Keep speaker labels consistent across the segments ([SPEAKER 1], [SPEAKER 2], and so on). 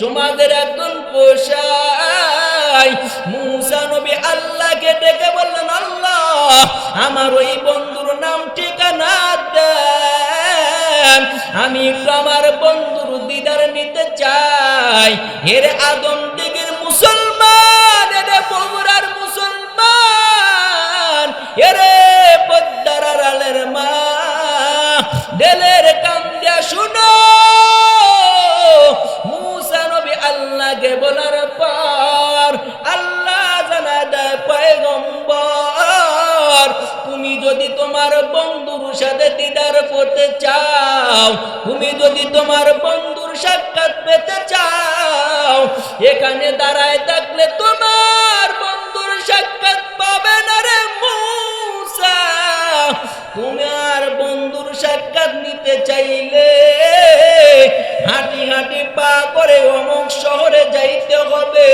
[SPEAKER 1] সমাজের একজন পোষাই মুসা নবী আল্লাহকে ডেকে বললেন, আল্লাহ, আমার ওই বন্ধুর নাম ঠিকানা দেন। আমি আমার বন্ধুর দিদার নিতে চাই। এর আদম দিগের মুসলমান, এর বগুড়ার মুসলমান, এরে পদ্মার আলের মা। দেলের কান্দিয়া শুনো। আল্লাহকে বলার পর। আল্লাহ জানা দেয় পয়গম্বর। তুমি যদি তোমার বন্ধুর সাথে দিদার করতে চাও, তুমি যদি তোমার বন্ধুর সাক্ষাৎ পেতে চাও, এখানে দাঁড়ায় থাকলে তোমার বন্ধুর সাক্ষাৎ পাবে না রে মুসা। তোমার বন্ধুর সাক্ষাৎ নিতে চাইলে হাঁটি হাঁটি পা করে অমুক শহরে যাইতে হবে।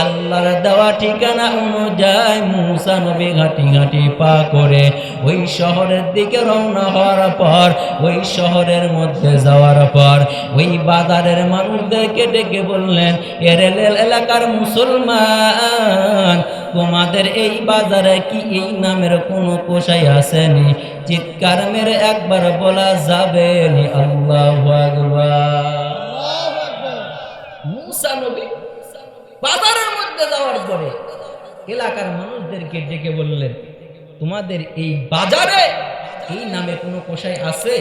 [SPEAKER 1] আল্লাহর দেওয়া ঠিকানা অনুযায়ী মুসা নবী ঘাটি ঘাটি পা করে ওই শহরের দিকে রওনা হওয়ার পর, ওই শহরের মধ্যে যাওয়ার পর, ওই বাজারের মানুষদেরকে ডেকে বললেন এরেল এলাকার মুসলমান তোমাদের এই বাজারে কি এই নামের কোনো কোষাই আসেনি? চিৎকার মেরে একবার বলা যাবে আল্লাহ বাজারের মধ্যে যাওয়ার পরে এলাকার মানুষদেরকে ডেকে বললেন, তোমাদের এই বাজারে এই কোনো আছে?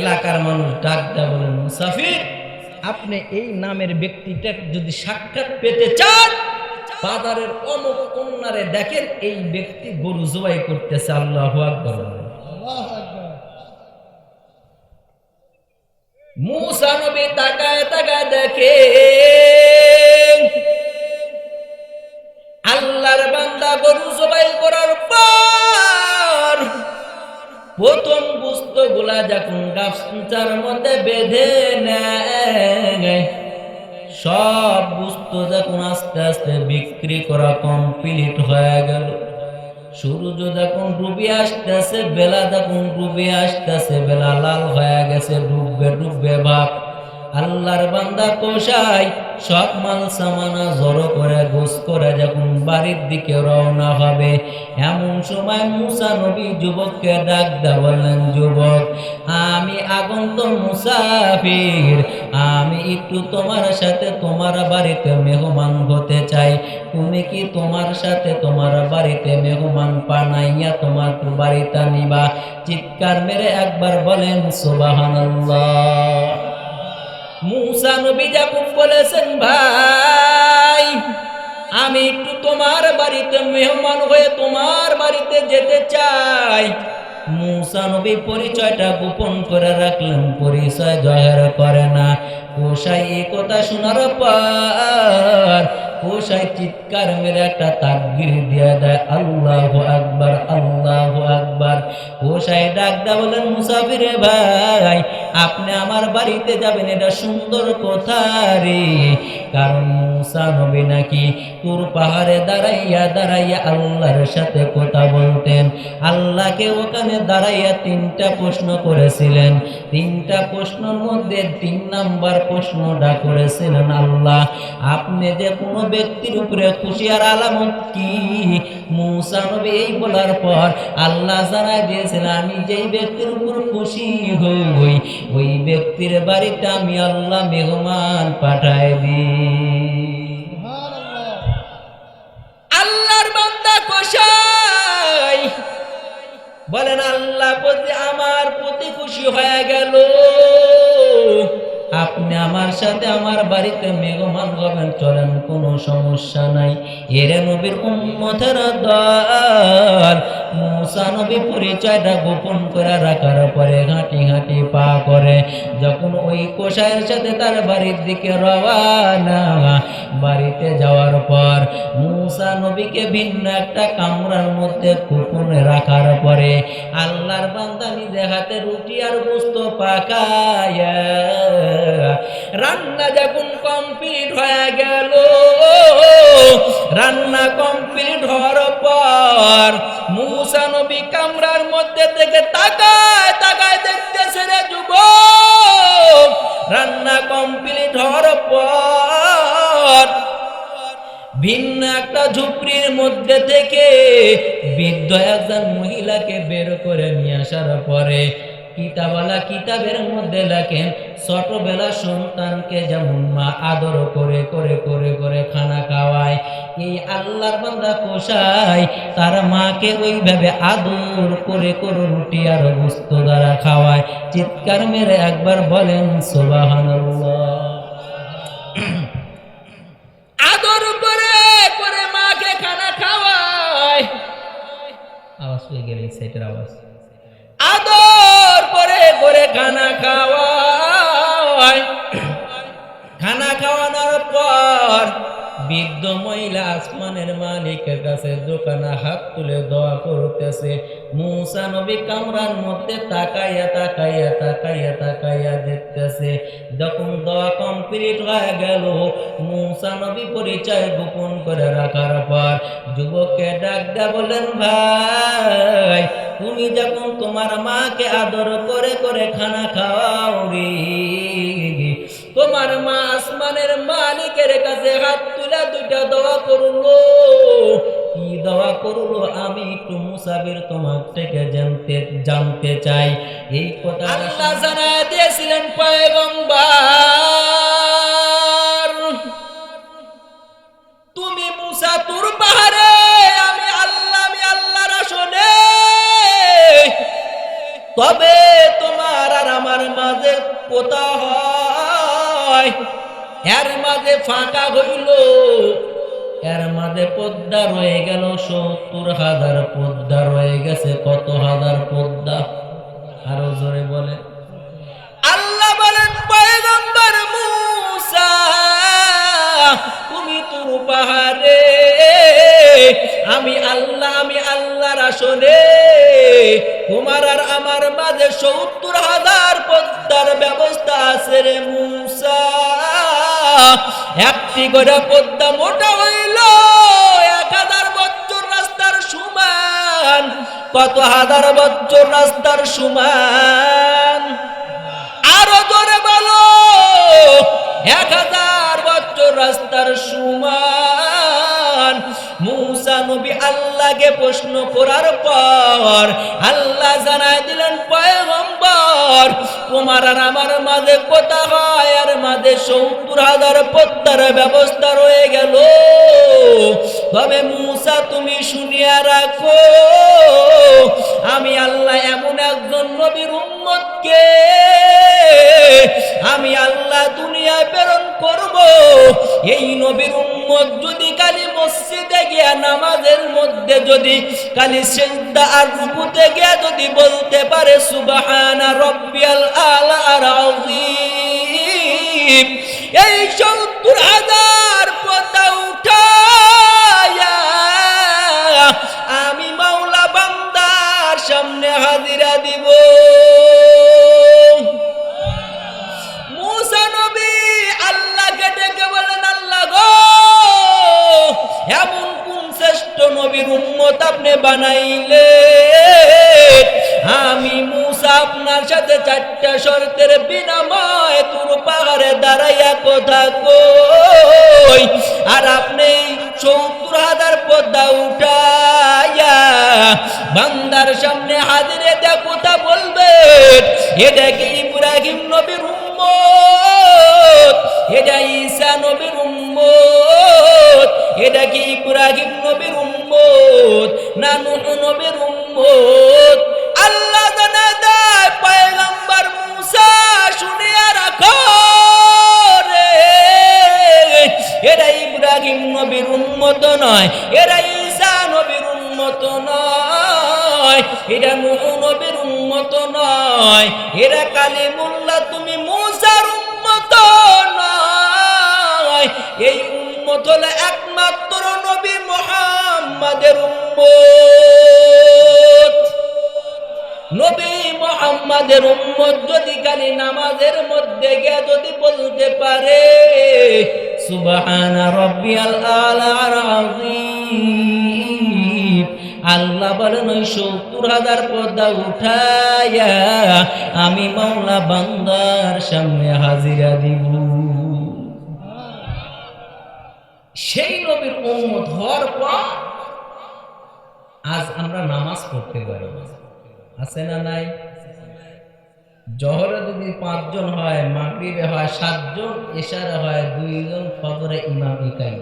[SPEAKER 1] এলাকার মানুষ বলেন মুসাফির, আপনি এই নামের ব্যক্তিটা যদি সাক্ষাৎ পেতে চান বাজারের অমুক কন্যারে দেখেন, এই ব্যক্তি গরু জবাই করতেছে, আল্লাহ আকবর। মুসা নবী তাকায় তাকায় দেখে আল্লাহর বান্দা গরু জবাই করার পর প্রথম বুঝতো গুলা যখন গাছটার মধ্যে বেঁধে নেয়, সব বুঝতো যখন আস্তে আস্তে বিক্রি করা কমপ্লিট হয়ে গেল, সূর্য যখন ডুবে আসতেছে, বেলা যখন ডুবে আসতেছে, বেলা লাল হয়ে গেছে, ডুববে ডুববে ভাব আল্লাহর বান্দা কোষাই সব মাল সামানা জড়ো করে গোস করে যখন বাড়ির দিকে রওনা হবে, এমন সময় মুসা নবী যুবককে ডাক দা বললেন, যুবক, আমি আগন্ত মুসাফির। আমি একটু তোমার সাথে তোমার বাড়িতে মেহমান হতে চাই। তুমি কি তোমার সাথে তোমার বাড়িতে মেহমান পানাইয়া তোমার বাড়িতে নিবা? চিৎকার মেরে একবার বলেন, সুবহানাল্লাহ। মুসা নবী যাকুব বলেছেন, ভাই, আমি একটু তোমার বাড়িতে মেহমান হয়ে তোমার বাড়িতে যেতে চাই। মুসা নবী পরিচয়টা গোপন করে রাখলেন, পরিচয় জয়ের করে না। কোষাই কথা শোনার পর কোষাই চিৎকার মেরে একটা তাকবির দিয়ে দেয়, আল্লাহ আকবার আল্লাহ আকবার। কোষাই ডাক দা বলেন, মুসাফিরে ভাই, আপনি আমার বাড়িতে যাবেন, এটা সুন্দর কথা রে। কারণ মুসা নবী নাকি তোর পাহাড়ে দাঁড়াইয়া দাঁড়াইয়া আল্লাহর সাথে কথা বলতেন। আল্লাহকে ওখানে দাঁড়াইয়া তিনটা প্রশ্ন করেছিলেন। তিনটা প্রশ্নের মধ্যে তিন নাম্বার প্রশ্নটা করেছিলেন আল্লাহ। আপনি যে কোনো ব্যক্তির উপরে খুশি আর আলামত কি? মুসা নবী এই বলার পর আল্লাহ জানাই দিয়েছিলেন আমি যেই ব্যক্তির উপর খুশি হই, ওই ব্যক্তির বাড়িতে আমি আল্লাহ মেহমান পাঠাই দিই বলেন, আল্লাহ আমার প্রতি খুশি হয়ে গেল। আপনি আমার সাথে আমার বাড়িতে মেঘমান হবেন, চলেন, কোনো সমস্যা নাই। এরে নবীর উম্মতের দল, মুসা নবী পরিচয়টা গোপন করে রাখার পরে ঘাঁটি ঘাঁটি পা করে, যখন ওই কোষায়ের সাথে তার বাড়ির দিকে রওয়ানা বাড়িতে যাওয়ার পর মুসা নবীকে ভিন্ন একটা কামরার মধ্যে গোপনে রাখার পরে আল্লাহর বান্দা নিজে হাতে রুটি আর গোস্ত পাকায়া। রান্না যখন কমপ্লিট হয়ে গেল, রান্না কমপ্লিট হওয়ার পর মুসা নবী কামরার মধ্যে থেকে তাকায় তাকায় দেখতেছে রে যুব রান্না কমপ্লিট হওয়ার পর ভিন্ন একটা ঝুপড়ির মধ্যে থেকে বৃদ্ধ একজন মহিলাকে বের করে নিয়ে আসার পরে কিতাবালা কিতাবের মধ্যে লেখেন, ছোটবেলা সন্তানকে যেমন মা আদর করে করে করে করে খানা খাওয়ায়, এই আল্লাহর বান্দা কোষায় তার মাকে ওইভাবে আদর করে করে রুটি আর বস্তু দ্বারা খাওয়ায়। চিৎকার মেরে একবার বলেন, সুবহানাল্লাহ। আদর করে করে মাকে খানা খাওয়ায়। আওয়াজ হয়ে গেল সেটের আওয়াজ। আদর করে করে খানা খাওয়ায়। খানা খাওয়ানোর পর বৃদ্ধ মহিলা আসমানের মালিকের কাছে দোকানে হাত তুলে দোয়া করতেছে, মুসা নবী কামরার মধ্যে তাকাইয়া তাকাইয়া তাকাইয়া তাকাইয়া দেখতেছে, যখন দোয়া কমপ্লিট হয়ে গেল, মুসা নবী পরিচয় গোপন করে রাখার পর যুবককে ডাক দেয়া বলেন ভাই, তুমি যখন তোমার মাকে আদর করে করে খানা খাওয়াও রে, তোমার মা আসমানের মালিকের কাছে হাত তুলে দুইটা দোয়া করল কি দোয়া করল আমি একটু মুসাফির তোমার থেকে জানতে জানতে চাই। এই কথা আল্লাহ জানায় দিয়েছিলেন পয়গম্বর তুমি মুসা তুর পাহাড়ে আমি আল্লাহ আমি আল্লাহর আসনে। তবে তোমার আর আমার মাঝে পোতা হয়। এর মাঝে ফাঁকা হইল। এর মাঝে পদ্মা রয়ে গেল, সত্তর হাজার পদ্মা রয়ে গেছে। কত হাজার পদ্মা? আরও জোরে বলে আল্লাহ বলেন, পয়গম্বর মুসা, তুমি তোর পাহাড়ে, আমি আল্লাহ, আমি আল্লাহর আসনে তোমার আর আমার মাঝে সত্তর হাজার পদ্মার ব্যবস্থা আছে রে মুসা। একটি করে পদ্মা মোটা হইল, এক হাজার বছর রাস্তার সমান। কত হাজার বছর রাস্তার সমান? আরও জোরে বলো, এক হাজার বছর রাস্তার সুমান। মুসা নবী আল্লাহকে প্রশ্ন করার পর আল্লাহ জানাই দিলেন, পয়গম্বর, তোমার আর আমার মাঝে কোথা হয়, আর মাঝে সত্তর হাজার পদ্মার ব্যবস্থা রয়ে গেল। তবে মুসা, তুমি শুনিয়া রাখো, আমি আল্লাহ এমন একজন নবীর উম্মতকে, আমি আল্লাহ দুনিয়া প্রেরণ করব। এই নবীর উম্মত যদি কালি মসজিদে গিয়া, নামাজের মধ্যে যদি কালি সেজদা আর রুকুতে গিয়া যদি বলতে পারে, সুবহানা রব্বিয়াল আলা আর এই সত্তর আদার পদা উঠায়া বলবেন এটা কি ইব্রাহিম নবীর উম্মত এটা ঈসা নবীর উম্মত এটা কি ইব্রাহিম নবীর উম্মত না নূহ নবীর নয়। এরা কালিমুল্লাহ তুমি মুসার উন্মত নয়। এই উন্মত হলো একমাত্র নবী মোহাম্মদের উম্মত। নবী মোহাম্মদের উম্মত যদি খালি নামাজের মধ্যে গিয়ে যদি বলতে পারে, সুবহানা রাব্বিয়াল আলার আযীম। আল্লাহ বলেন, ওই সত্তর হাজার পর্দা উঠাইয়া আমি মাওলা বান্দার সামনে হাজিরা দিব। সেই নবীর উম্মত হওয়ার পর আজ আমরা নামাজ পড়তে পারি। আছে না নাই? জহরে যদি পাঁচজন হয়, মাগরিবে হয়, সাতজন এশারে হয়, দুইজন ফজরে ইমাম ইকাই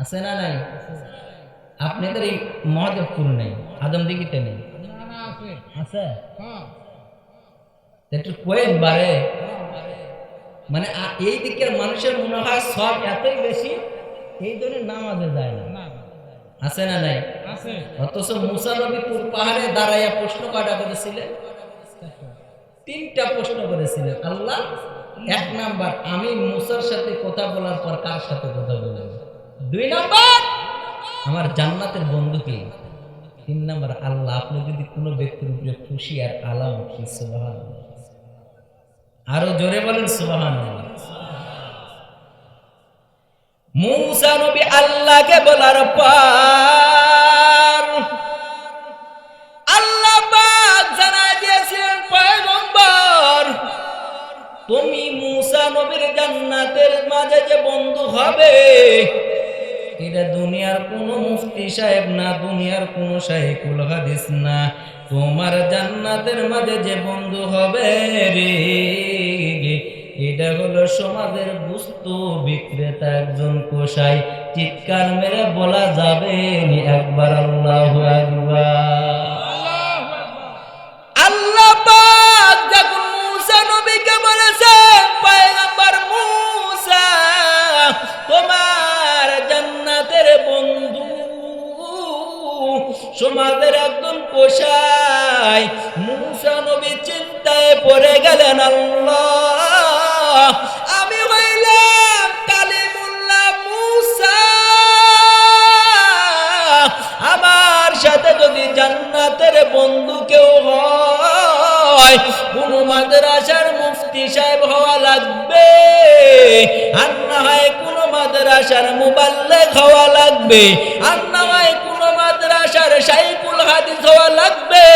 [SPEAKER 1] আছে না নাই? আপনাদের এই মহাদেবপুর নেই আদমদিঘিতে নেই? আছে? একটু কোয়েন বারে মানে এই দিকের মানুষের মনে হয় সব এতই বেশি, এই জন্য নামাজে যায় না। আছে না নাই? অথচ পাহাড়ে দাঁড়াইয়া প্রশ্ন করেছিলেন? তিনটা প্রশ্ন করেছিলেন। আল্লাহ, এক নাম্বার, আমি মুসার সাথে কথা বলার পর কার সাথে কথা বললাম? দুই নাম্বার! আমার জান্নাতের বন্ধুকে তিন নাম্বার, আল্লাহ, আপনি যদি কোনো ব্যক্তির উপরে খুশি আর আলাম কি সুবাহান আরও জোরে বলেন সুবাহান মুসা নবী আল্লাহকে বলার পর আল্লাহ পাক জানাই দিয়েছিলেন পয়গম্বর, তুমি মুসা নবীর জান্নাতের মাঝে যে বন্ধু হবে এটা দুনিয়ার কোনো মুফতি সাহেব না, দুনিয়ার কোনো শাহেকুল হাদিস না। তোমার জান্নাতের মাঝে যে বন্ধু হবে রে, এটা হলো সমাজের বস্তু, বিক্রেতা একজন কোষাই চিৎকার মেরে বলা যাবে একবার, আল্লাহ আকবার। মাদ্রাসার মুবাল্লেগ হওয়া লাগবে। আর না হয় কোন মাদ্রাসার সাইকুল হাদিস হওয়া লাগবে।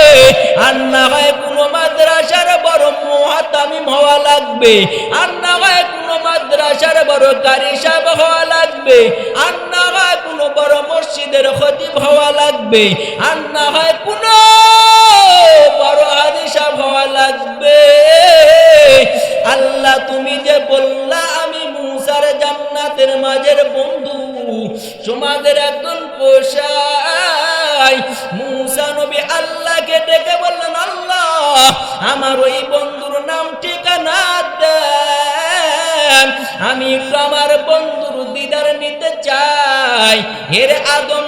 [SPEAKER 1] আর না হয় কোনো মাদ্রাসার বড় মুহাতামিম হওয়া লাগবে। আর না হয় মাদ্রাসার বড় কারি সাহেব হওয়া লাগবে আর না হয় কোন বড় মসজিদের খতিব হওয়া লাগবে আর না হয় কোন বড় হাদিস সাহেব হওয়া লাগবে। আল্লাহ তুমি যে বললা, আমি মুসার জান্নাতের মাঝের বন্ধু সমাজের একজন পোষাই মুসা নবী আল্লাহকে ডেকে বললেন, আল্লাহ, আমার ওই বন্ধুর নাম ঠিকানা দেন আমি আমার বন্ধুর দিদার নিতে চাই। এর আদম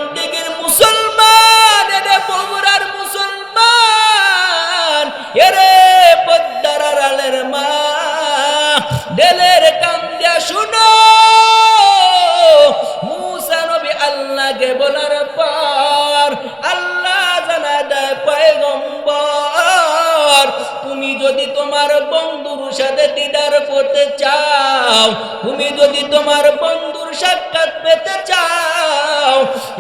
[SPEAKER 1] করতে চাও, তুমি যদি তোমার বন্ধুর সাক্ষাৎ পেতে চাও,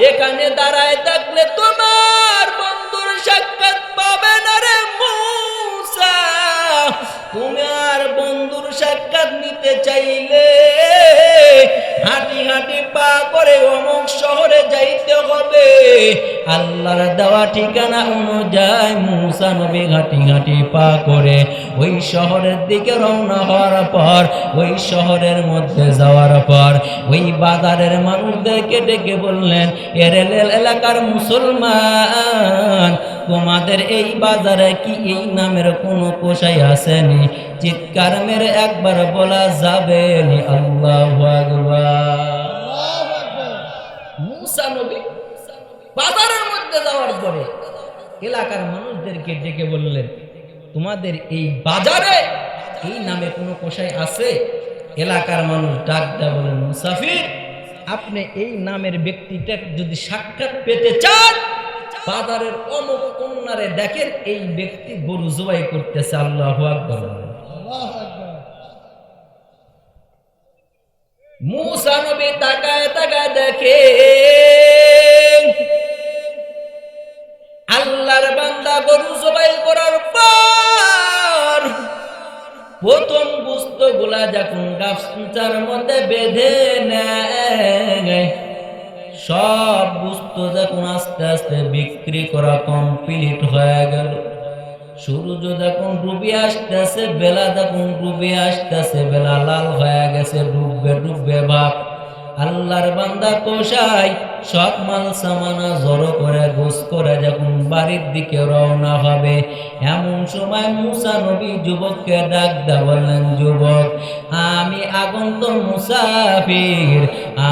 [SPEAKER 1] এখানে দাঁড়ায় থাকলে তোমার বন্ধুর সাক্ষাৎ পাবে না রে মুসা। তুমি আর বন্ধুর সাক্ষাৎ নিতে চাইলে হাঁটি হাঁটি পা করে অমুক শহরে যাইতে হবে। আল্লাহর দেওয়া ঠিকানা অনুযায়ী মুসা নবী ঘাটি ঘাটি পা করে ওই শহরের দিকে রওনা হওয়ার পর ওই শহরের মধ্যে যাওয়ার পর ওই বাজারের মানুষদেরকে ডেকে বললেন এর এলাকার মুসলমান তোমাদের এই বাজারে কি এই নামের কোনো কোষাই আসেনি? চিৎকার মেরে একবার বলা যাবে আল্লাহ মুসা নবী বাজারের মধ্যে যাওয়ার পরে এলাকার মানুষদেরকে ডেকে বললেন, তোমাদের এই বাজারে এই নামে কোনো কোষাই আছে? এলাকার মানুষ ডাক দেয়া বলেন মুসাফির, আপনি এই নামের ব্যক্তিটা যদি সাক্ষাৎ পেতে চান, বাজারের অমুক কন্যারে দেখেন, এই ব্যক্তি গরু জবাই করতেছে, আল্লাহ আকবর মুসা নবী তাকায় তাকায় দেখে গরু জবাই করার পর প্রথম বুঝতো গুলা যখন গাছটার মধ্যে বেঁধে নেয়, সব বুঝতো যখন আস্তে আস্তে বিক্রি করা কমপ্লিট হয়ে গেল। সূর্য যখন ডুবে আসতেছে, বেলা যখন ডুবে আসতেছে, বেলা লাল হয়ে গেছে, ডুববে ডুববে ভাব আল্লাহর বান্দা কোষাই সব মাল সামানা জড়ো করে গোস করে যখন বাড়ির দিকে রওনা হবে, এমন সময় মুসা নবী যুবককে ডাক দা বললেন, যুবক, আমি আগন্ত মুসাফির।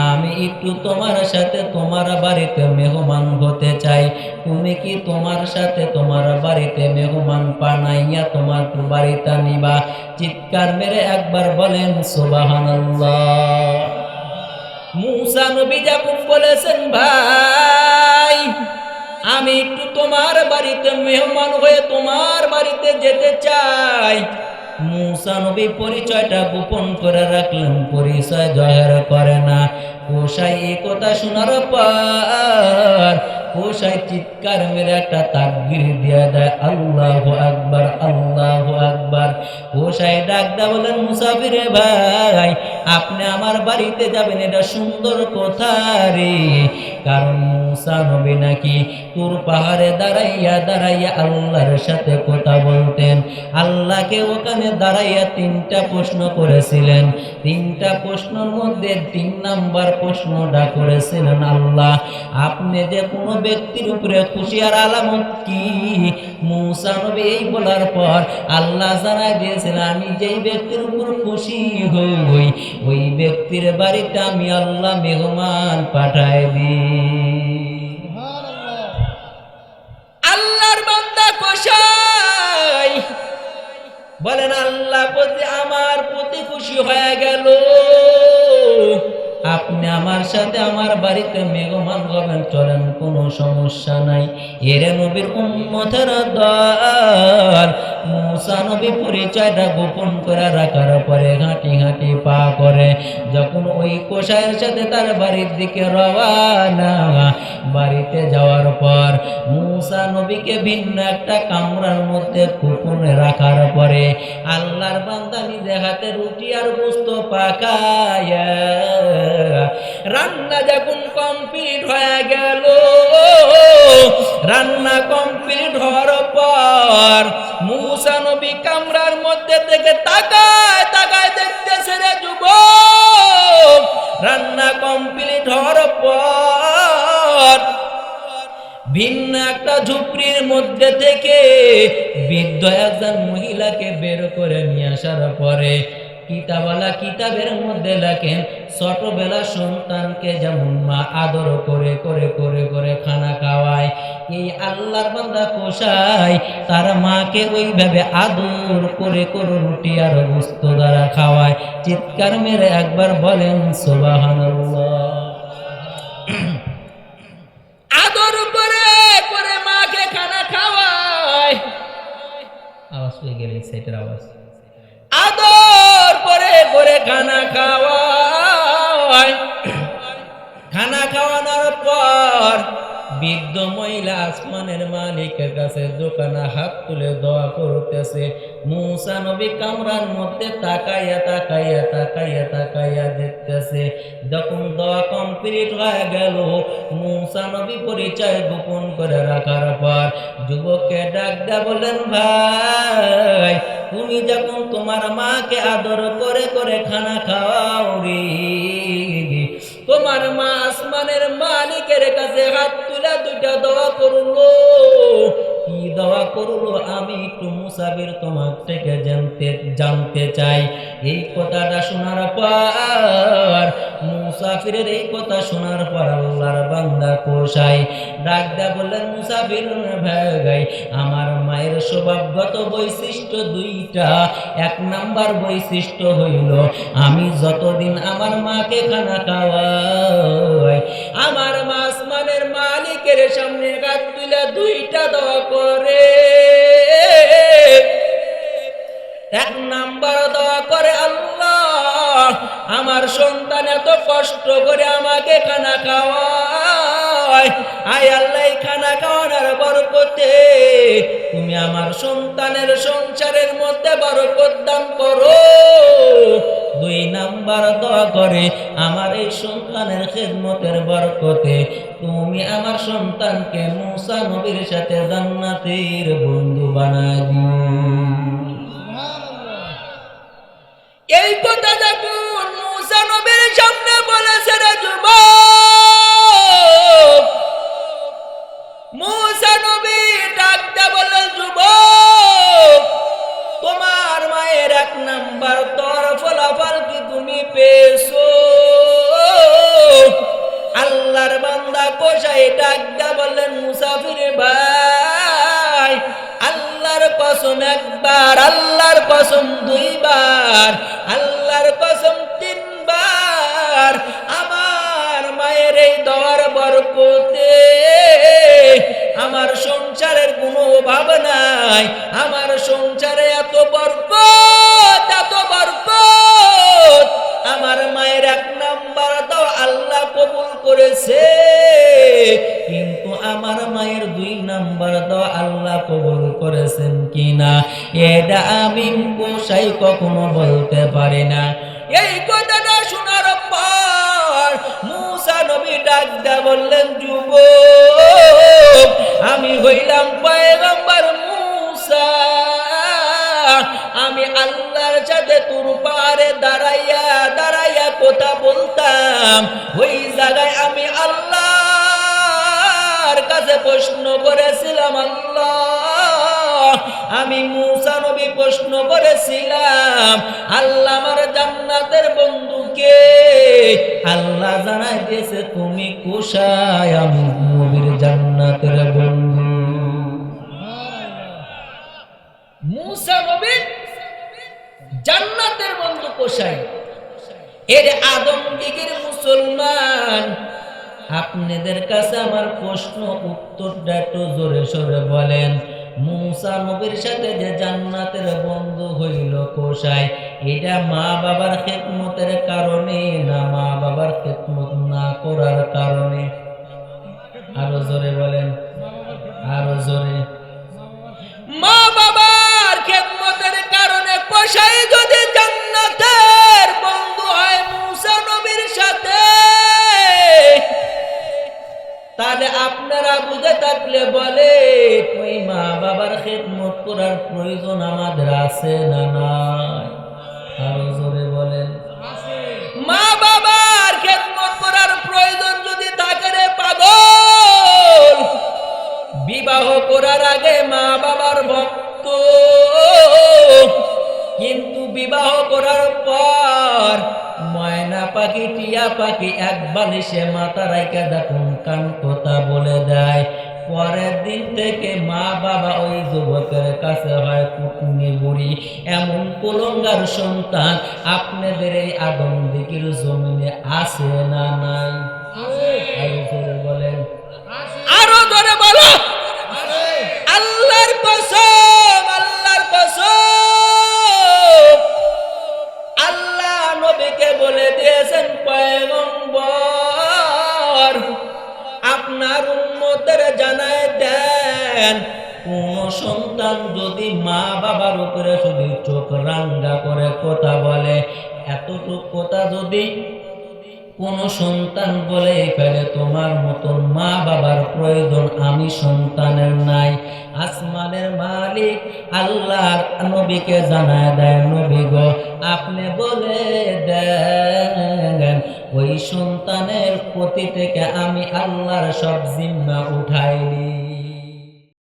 [SPEAKER 1] আমি একটু তোমার সাথে তোমার বাড়িতে মেহমান হতে চাই। তুমি কি তোমার সাথে তোমার বাড়িতে মেহমান পানাইয়া তোমার বাড়িতে নিবা? চিৎকার মেরে একবার বলেন, সুবহানাল্লাহ। মুসা নবী যখন বলেছেন, ভাই, আমি একটু তোমার বাড়িতে মেহমান হয়ে তোমার বাড়িতে যেতে চাই। মুসা নবী পরিচয়টা গোপন করে রাখলেন, পরিচয় জহের করে না। কোষাই এই কথা শোনার পর কোষাই চিৎকার মেরে একটা তাকবির দিয়ে দেয়, আল্লাহ আকবার আল্লাহ আকবার। কোষাই ডাক দা বলেন, মুসাফিরে ভাই আপনি আমার বাড়িতে যাবেন এটা সুন্দর কথা রে। কারণ মুসা নবী নাকি তোর পাহাড়ে দাঁড়াইয়া দাঁড়াইয়া আল্লাহর সাথে কথা বলতেন। আল্লাহকে ওখানে দাঁড়াইয়া তিনটা প্রশ্ন করেছিলেন। তিনটা প্রশ্নের মধ্যে তিন নাম্বার প্রশ্নটা করেছিলেন আল্লাহ, আপনি যে কোনো ব্যক্তির উপরে খুশি আর আলামত কি? মুসা নবী এই বলার পর আল্লাহ জানাই দিয়েছিলেন, আমি যেই ব্যক্তির উপর খুশি হই, ওই ব্যক্তির বাড়িতে আমি আল্লাহ মেহমান পাঠাই দিই। আল্লাহর বান্দা কষাই বলেন আল্লাহ প্রতি আমার প্রতি খুশি হয়ে গেল। আপনি আমার সাথে আমার বাড়িতে মেঘমান হবেন, চলেন, কোনো সমস্যা নাই। এরে নবীর উম্মতের দল, মুসা নবী পরিচয়টা গোপন করে রাখার পরে ঘাঁটি ঘাঁটি পা করে, যখন ওই কোষায়ের সাথে তার বাড়ির দিকে রওয়ানা, বাড়িতে যাওয়ার পর মুসা নবীকে ভিন্ন একটা কামরার মধ্যে কুকুনে রাখার পরে আল্লাহর বান্দা নিজে হাতে রুটি আর গোস্ত পাকায়া। রান্না যখন কমপ্লিট হয়ে গেল, রান্না কমপ্লিট হওয়ার পর মুসা কামরার মধ্যে থেকে তাকায় তাকায় দেখতেছে রে যুবক, রান্না কমপ্লিট হওয়ার পর ভিন্ন একটা ঝুপড়ির মধ্যে থেকে বৃদ্ধ একজন মহিলাকে বের করে নিয়ে আসার পরে কিতাবালা কিতাবের মধ্যে লেখেন, ছোটবেলা সন্তানকে যেমন মা আদর করে করে করে করে খানা খাওয়ায়, এই আল্লাহর বান্দা কোষায় তার মাকে ওইভাবে আদর করে করে রুটি আর বস্ত দ্বারা খাওয়ায়। চিৎকার মেরে একবার বলেন, সুবহানাল্লাহ। আদর করে করে মাকে খানা খাওয়ায়। আওয়াজ পেয়ে গেলে সেটার আওয়াজ। আদর করে করে খানা খাওয়ায়। খানা খাওয়ানোর পর বৃদ্ধ মহিলা আসমানের মালিকের কাছে দোকানে হাত তুলে দোয়া করতেছে, মুসা নবী কামরার মধ্যে তাকাইয়া তাকাইয়া তাকাইয়া তাকাইয়া দেখতেছে, যখন দোয়া কমপ্লিট হয়ে গেল, মুসা নবী পরিচয় গোপন করে রাখার পর যুবককে ডাক দেয়া বলেন ভাই, তুমি যখন তোমার মাকে আদর করে করে খানা খাওয়াও রে, তোমার মা আসমানের মালিকের কাছে হাত দুইটা দোয়া করল দোয়া করল আমি একটু মুসাফির তোমার থেকে জানতে জানতে চাই। এই কথাটা শোনার পর, মুসাফিরের এই কথা শোনার পর আল্লাহর বান্দা কোষাই ডাক দেয়া বললেন, মুসাফির ভাই, আমার মায়ের স্বভাবগত বৈশিষ্ট্য দুইটা। এক নাম্বার বৈশিষ্ট্য হইল, আমি যতদিন আমার মাকে খানা খাওয়াই, আমার মা আসমানের মালিকের সামনে গাছ তুলে দুইটা দোয়া করে। এক নাম্বার দোয়া করে, আল্লাহ, আমার সন্তান এত কষ্ট করে আমাকে খানা খাওয়ায়। আয় আল্লাহ খানা খাওয়ানোর বরকতে তুমি আমার সন্তানের সংসারের মধ্যে বরকত দান করো। দুই নাম্বার দোয়া করে, আমার এই সন্তানের খেদমতের বরকতে তুমি আমার সন্তানকে মুসা নবীর সাথে জান্নাতের বন্ধু বানাই এই কথা যখন কসম একবার, আল্লাহর কসম দুইবার, আল্লাহর কসম তিনবার, আমার মায়ের এই দর বরকতে আমার সংসারের কোনো অভাব নাই, আমার সংসারে এত বরকত। কখনো বলতে পারি না। এই কথাটা শোনার পর মুসা নবী ডাক দা বললেন যুব আমি হইলাম পয়গম্বর মুসা। আমি আল্লাহর সাথে তোর পারে দাঁড়াইয়া দাঁড়াইয়া কথা বলতাম। ওই জায়গায় আমি আল্লাহর কাছে প্রশ্ন করেছিলাম, আল্লাহ। আমি মুসা নবী প্রশ্ন করেছিলাম আল্লাহ আমার জান্নাতের বন্ধুকে। আল্লাহ জানাই দিয়েছে, তুমি কোষায় আমি নবীর জান্নাতের বন্ধু? মুসা নবী জান্নাতের বন্ধু কোষায় এর আদম দিগের মুসলমান। আপনাদের কাছে আমার প্রশ্ন উত্তরটা একটু জোরে সোরে বলেন। মুসা নবীর সাথে যে জান্নাতের বন্ধু হইল কোষায় এটা মা বাবার খেদমতের কারণে না মা বাবার খেদমত না করার কারণে? আরও জোরে বলেন, আরও জোরে। মা বাবার খেদমতের কারণে কোষাই যদি জান্নাতের বন্ধু হয় মুসা নবীর সাথে। তাহলে আপনারা বুঝে থাকলে বলে, ওই মা বাবার খেদমত করার প্রয়োজন আমাদের আছে না নাই? আরও জোরে বলেন। মা বাবার খেদমত করার প্রয়োজন যদি থাকে রে পাগল, বিবাহ করার আগে মা বাবার ভক্ত। কিন্তু বিবাহ করার পর ময়না পাখি, টিয়া পাখি এক বালিশে মাথা রাইকা দেখুন কান কথা বলে দেয়। পরের দিন থেকে মা বাবা ওই যুবকের কাছে হয় কুটনি বুড়ি। এমন কুলঙ্গার সন্তান আপনাদের এই আদম দিকির জমিনে আছে না নাই? উপরে শুধু চোখ রাঙ্গা করে কথা বলে। এতটুক কথা যদি কোন সন্তান বলে ফেলে, তোমার মতন মা বাবার প্রয়োজন, আমি সন্তানের নাই। আসমানের মালিক আল্লাহ নবীকে জানায় দেয়, নবী গো, আপনি বলে দেন, ওই সন্তানের প্রতি থেকে আমি আল্লাহর সব জিম্মা উঠাইলি।